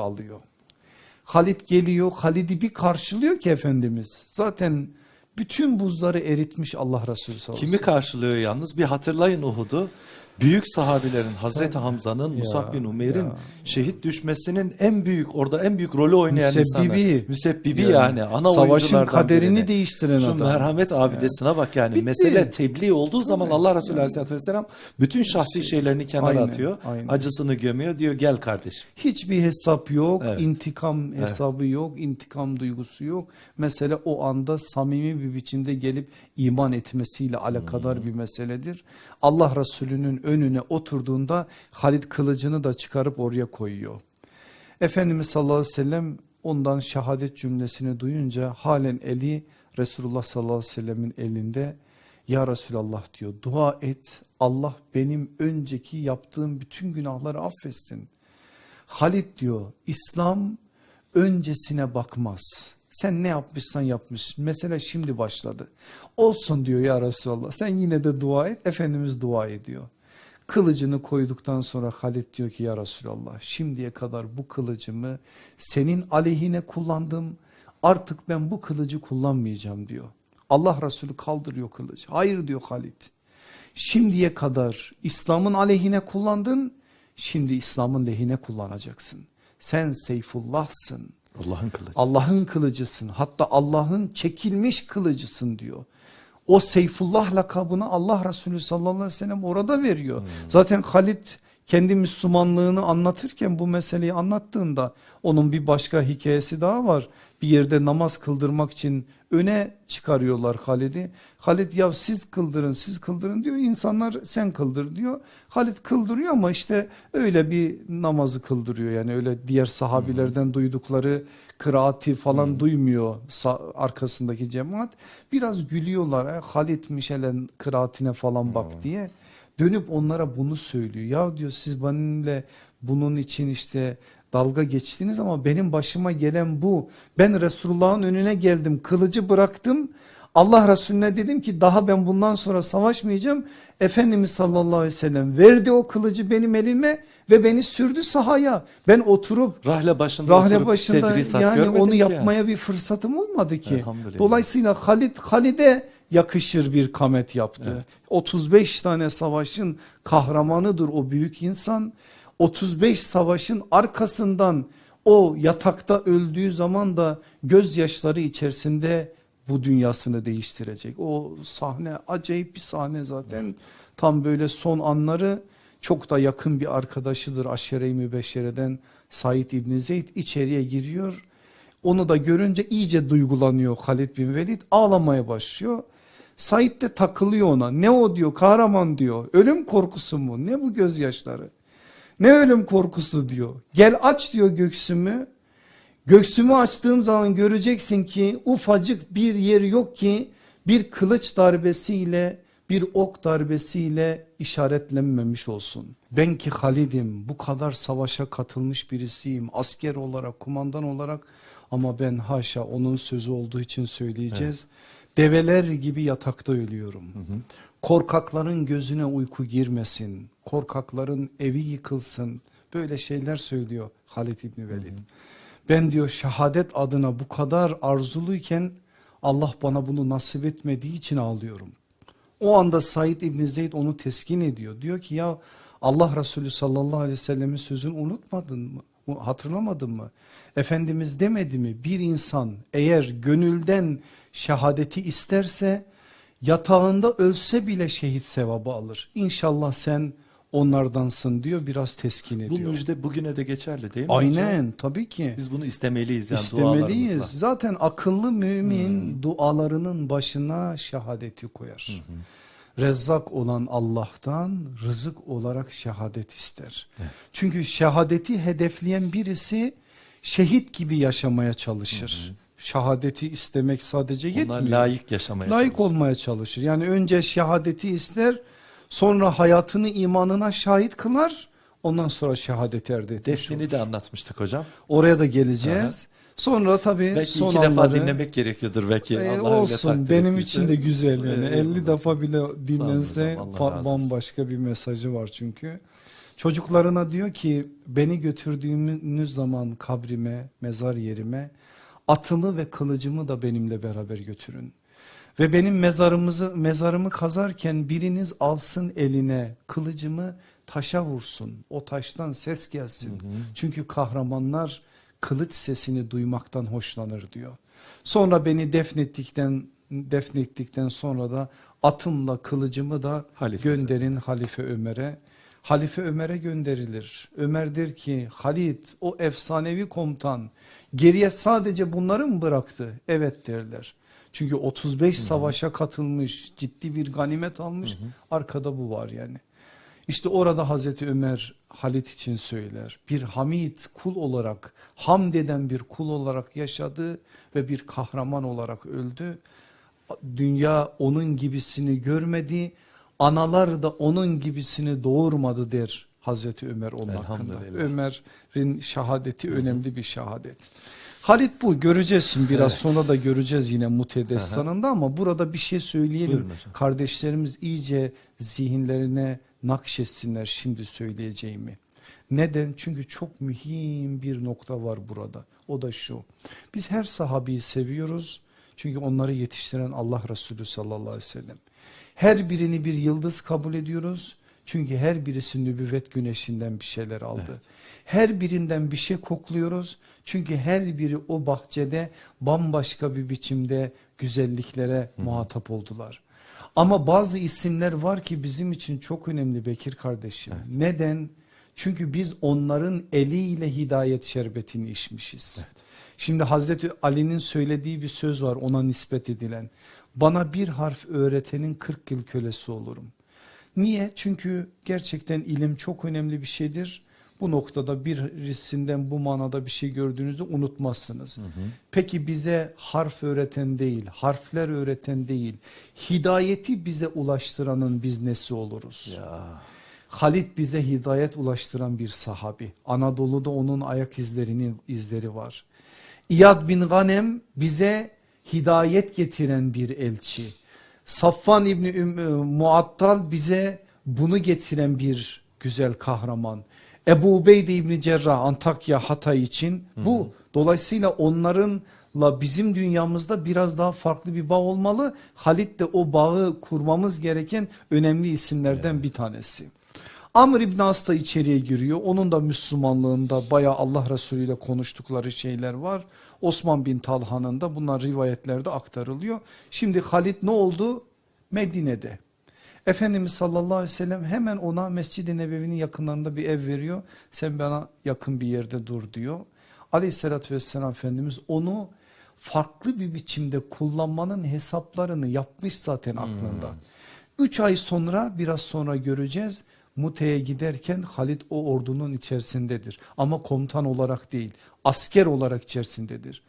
alıyor. Halit geliyor Halid'i bir karşılıyor ki Efendimiz zaten bütün buzları eritmiş Allah Resulü sallallahu aleyhi Kimi karşılıyor yalnız? Bir hatırlayın Uhud'u. Büyük sahabilerin Hazreti Hamza'nın, Musab bin Umeyr'in ya. şehit düşmesinin en büyük orada en büyük rolü oynayan Müsebbibi. insanlar. Müsebbibi Yani yani. Ana Savaşın kaderini birini. değiştiren Şu adam. merhamet abidesine bak yani. Bitti. Mesele tebliğ olduğu zaman Allah Resulü Aleyhisselatü Vesselam bütün şahsi şeylerini kenara Aynen, atıyor. aynen. Acısını gömüyor diyor gel kardeşim. Hiçbir hesap yok, Evet. intikam hesabı yok, intikam duygusu yok. Mesele o anda samimi bir biçimde gelip iman etmesiyle alakadar Hmm. bir meseledir. Allah Resulü'nün önüne oturduğunda Halid kılıcını da çıkarıp oraya koyuyor. Efendimiz sallallahu aleyhi ve sellem ondan şehadet cümlesini duyunca halen eli Resulullah sallallahu aleyhi ve sellemin elinde ya Resulallah diyor dua et Allah benim önceki yaptığım bütün günahları affetsin. Halit diyor İslam öncesine bakmaz. Sen ne yapmışsan yapmış. Mesela şimdi başladı. Olsun diyor ya Resulallah. Sen yine de dua et. Efendimiz dua ediyor. Kılıcını koyduktan sonra Halit diyor ki ya Resulallah şimdiye kadar bu kılıcımı senin aleyhine kullandım. Artık ben bu kılıcı kullanmayacağım diyor. Allah Resulü kaldırıyor kılıcı. Hayır diyor Halit. Şimdiye kadar İslam'ın aleyhine kullandın. Şimdi İslam'ın lehine kullanacaksın. Sen Seyfullah'sın. Allah'ın kılıcı. Allah'ın kılıcısın. Hatta Allah'ın çekilmiş kılıcısın diyor. O Seyfullah lakabını Allah Resulü sallallahu aleyhi ve sellem orada veriyor. Zaten Halit kendi Müslümanlığını anlatırken bu meseleyi anlattığında onun bir başka hikayesi daha var. Bir yerde namaz kıldırmak için öne çıkarıyorlar Halid'i. Halid ya siz kıldırın siz kıldırın diyor. İnsanlar sen kıldır diyor. Halid kıldırıyor ama işte öyle bir namazı kıldırıyor. Yani öyle diğer sahabilerden duydukları kıraati falan duymuyor sa- arkasındaki cemaat. Biraz gülüyorlar. E, Halid'miş hele kıraatine falan bak diye. Dönüp onlara bunu söylüyor. Ya diyor siz benimle bunun için işte dalga geçtiniz ama benim başıma gelen bu. Ben Resulullah'ın önüne geldim kılıcı bıraktım. Allah Resulüne dedim ki daha ben bundan sonra savaşmayacağım. Efendimiz sallallahu aleyhi ve sellem verdi o kılıcı benim elime ve beni sürdü sahaya. Ben oturup Rahle başında rahle oturup başında yani onu yapmaya bir fırsatım olmadı ki. Dolayısıyla Halid Halid'e yakışır bir kamet yaptı. Evet. 35 tane savaşın kahramanıdır o büyük insan. 35 savaşın arkasından o yatakta öldüğü zaman da gözyaşları içerisinde bu dünyasını değiştirecek. O sahne acayip bir sahne zaten. Tam böyle son anları çok da yakın bir arkadaşıdır Aşere-i Mübeşşere'den Said İbni Zeyd içeriye giriyor. Onu da görünce iyice duygulanıyor Halid bin Velid ağlamaya başlıyor. Said de takılıyor ona. Ne o diyor? Kahraman diyor. Ölüm korkusu mu? Ne bu gözyaşları? Ne ölüm korkusu diyor. Gel aç diyor göğsümü göğsümü açtığım zaman göreceksin ki ufacık bir yer yok ki bir kılıç darbesiyle bir ok darbesiyle işaretlenmemiş olsun. Ben ki Halid'im bu kadar savaşa katılmış birisiyim. Asker olarak kumandan olarak. Ama ben haşa onun sözü olduğu için söyleyeceğiz. Develer gibi yatakta ölüyorum. Korkakların gözüne uyku girmesin. Korkakların evi yıkılsın. Böyle şeyler söylüyor Halid İbni Velid. Ben diyor şehadet adına bu kadar arzuluyken Allah bana bunu nasip etmediği için ağlıyorum. O anda Said İbni Zeyd onu teskin ediyor. Diyor ki ya Allah Resulü sallallahu aleyhi ve sellemin sözünü unutmadın mı? Hatırlamadın mı? Efendimiz demedi mi? Bir insan eğer gönülden şehadeti isterse yatağında ölse bile şehit sevabı alır. İnşallah sen onlardansın diyor biraz teskin Bu ediyor. müjde bugüne de geçerli değil mi hocam? Aynen tabii ki. Biz bunu istemeliyiz yani İstemeliyiz. Zaten akıllı mümin dualarının başına şehadeti koyar. Rezzak olan Allah'tan rızık olarak şehadet ister. Çünkü şehadeti hedefleyen birisi şehit gibi yaşamaya çalışır. Şehadeti istemek sadece Onlar yetmiyor. layık yaşamaya Layık çalışır. olmaya çalışır. Yani önce şehadeti ister sonra hayatını imanına şahit kılar ondan sonra şehadeti elde etmiş Defnini olur. de anlatmıştık hocam. Oraya da geleceğiz. Sonra tabii Belki son iki defa anları, dinlemek gerekiyordur belki. e, Allah olsun benim için de güzel yani Eyvallah 50 defa bile dinlense bambaşka bir mesajı var çünkü. Çocuklarına diyor ki beni götürdüğünüz zaman kabrime, mezar yerime atımı ve kılıcımı da benimle beraber götürün. Ve benim mezarımızı mezarımı kazarken biriniz alsın eline kılıcımı taşa vursun. O taştan ses gelsin. Çünkü kahramanlar kılıç sesini duymaktan hoşlanır diyor. Sonra beni defnettikten defnettikten sonra da atımla kılıcımı da Halifesi. gönderin Halife Ömer'e. Halife Ömer'e gönderilir. Ömer der ki Halit o efsanevi komutan geriye sadece bunları mı bıraktı? Evet derler. Çünkü 35 savaşa katılmış ciddi bir ganimet almış arkada bu var yani. İşte orada Hazreti Ömer Halit için söyler. Bir hamid kul olarak hamd eden bir kul olarak yaşadı ve bir kahraman olarak öldü. Dünya onun gibisini görmedi. Analar da onun gibisini doğurmadı der Hazreti Ömer onun hakkında. Ömer'in şehadeti önemli bir şehadet. Halit bu göreceğiz şimdi biraz Evet. sonra da göreceğiz yine Mute destanında ama burada bir şey söyleyelim. Kardeşlerimiz iyice zihinlerine nakşetsinler şimdi söyleyeceğimi. Neden? Çünkü çok mühim bir nokta var burada. O da şu. Biz her sahabeyi seviyoruz. Çünkü onları yetiştiren Allah Resulü sallallahu aleyhi ve sellem. Her birini bir yıldız kabul ediyoruz. Çünkü her birisi nübüvvet güneşinden bir şeyler aldı. Her birinden bir şey kokluyoruz. Çünkü her biri o bahçede bambaşka bir biçimde güzelliklere muhatap oldular. Ama bazı isimler var ki bizim için çok önemli Bekir kardeşim. Neden? Çünkü biz onların eliyle hidayet şerbetini içmişiz. Şimdi Hazreti Ali'nin söylediği bir söz var ona nispet edilen. Bana bir harf öğretenin 40 yıl kölesi olurum. Niye? Çünkü gerçekten ilim çok önemli bir şeydir. Bu noktada birisinden bu manada bir şey gördüğünüzde unutmazsınız. Peki bize harf öğreten değil, harfler öğreten değil, hidayeti bize ulaştıranın biz nesi oluruz? Ya. Halit bize hidayet ulaştıran bir sahabi. Anadolu'da onun ayak izlerinin izleri var. İyad bin Ganem bize hidayet getiren bir elçi. Safvan İbni Üm- Muattal bize bunu getiren bir güzel kahraman. Ebu Ubeyde İbni Cerrah Antakya Hatay için bu. Dolayısıyla onlarınla bizim dünyamızda biraz daha farklı bir bağ olmalı. Halit de o bağı kurmamız gereken önemli isimlerden bir tanesi. Amr İbn As da içeriye giriyor. Onun da Müslümanlığında bayağı Allah Resulü ile konuştukları şeyler var. Osman bin Talha'nın da bunlar rivayetlerde aktarılıyor. Şimdi Halit ne oldu? Medine'de. Efendimiz sallallahu aleyhi ve sellem hemen ona Mescid-i Nebevi'nin yakınlarında bir ev veriyor. Sen bana yakın bir yerde dur diyor. Aleyhissalatü vesselam Efendimiz onu farklı bir biçimde kullanmanın hesaplarını yapmış zaten aklında. Üç ay sonra biraz sonra göreceğiz. Mute'ye giderken Halit o ordunun içerisindedir. Ama komutan olarak değil asker olarak içerisindedir.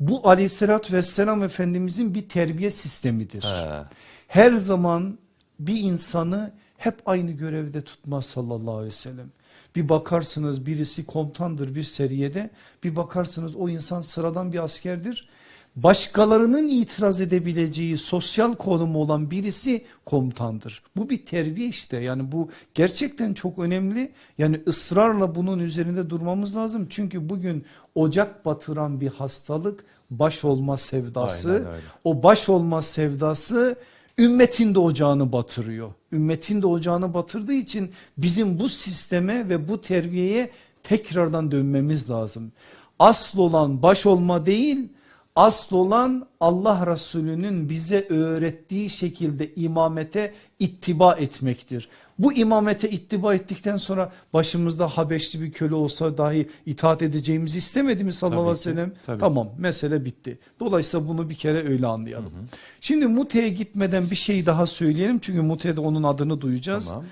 Bu aleyhissalatü vesselam Efendimizin bir terbiye sistemidir. He. Her zaman bir insanı hep aynı görevde tutmaz sallallahu aleyhi ve sellem. Bir bakarsınız birisi komutandır bir seriyede bir bakarsınız o insan sıradan bir askerdir. Başkalarının itiraz edebileceği sosyal konumu olan birisi komutandır. Bu bir terbiye işte yani bu gerçekten çok önemli. Yani ısrarla bunun üzerinde durmamız lazım. Çünkü bugün ocak batıran bir hastalık baş olma sevdası. Aynen. O baş olma sevdası ümmetin de ocağını batırıyor. Ümmetin de ocağını batırdığı için bizim bu sisteme ve bu terbiyeye tekrardan dönmemiz lazım. Asıl olan baş olma değil asıl olan Allah Resulü'nün bize öğrettiği şekilde imamete ittiba etmektir. Bu imamete ittiba ettikten sonra başımızda Habeşli bir köle olsa dahi itaat edeceğimizi istemedi mi sallallahu aleyhi ve sellem? tabii Tamam mesele bitti. Dolayısıyla bunu bir kere öyle anlayalım. Şimdi Mute'ye gitmeden bir şey daha söyleyelim. Çünkü Mute'de onun adını duyacağız. Tamam.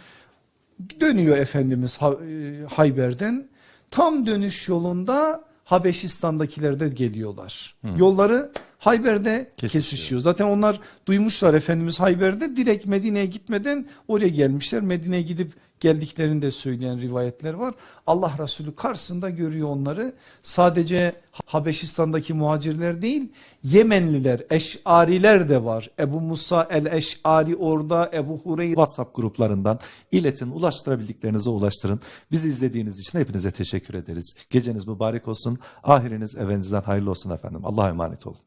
Dönüyor Efendimiz e, Hayber'den. Tam dönüş yolunda Habeşistan'dakiler de geliyorlar. Yolları Hayber'de Kesişiyor. kesişiyor. Zaten onlar duymuşlar Efendimiz Hayber'de direkt Medine'ye gitmeden oraya gelmişler. Medine'ye gidip geldiklerini de söyleyen rivayetler var. Allah Resulü karşısında görüyor onları. Sadece Habeşistan'daki muhacirler değil Yemenliler, Eş'ariler de var. Ebu Musa el-Eş'ari orada, Ebu Hureyre WhatsApp gruplarından iletin, ulaştırabildiklerinize ulaştırın. Bizi izlediğiniz için hepinize teşekkür ederiz. Geceniz mübarek olsun. Ahiriniz evinizden hayırlı olsun efendim. Allah'a emanet olun.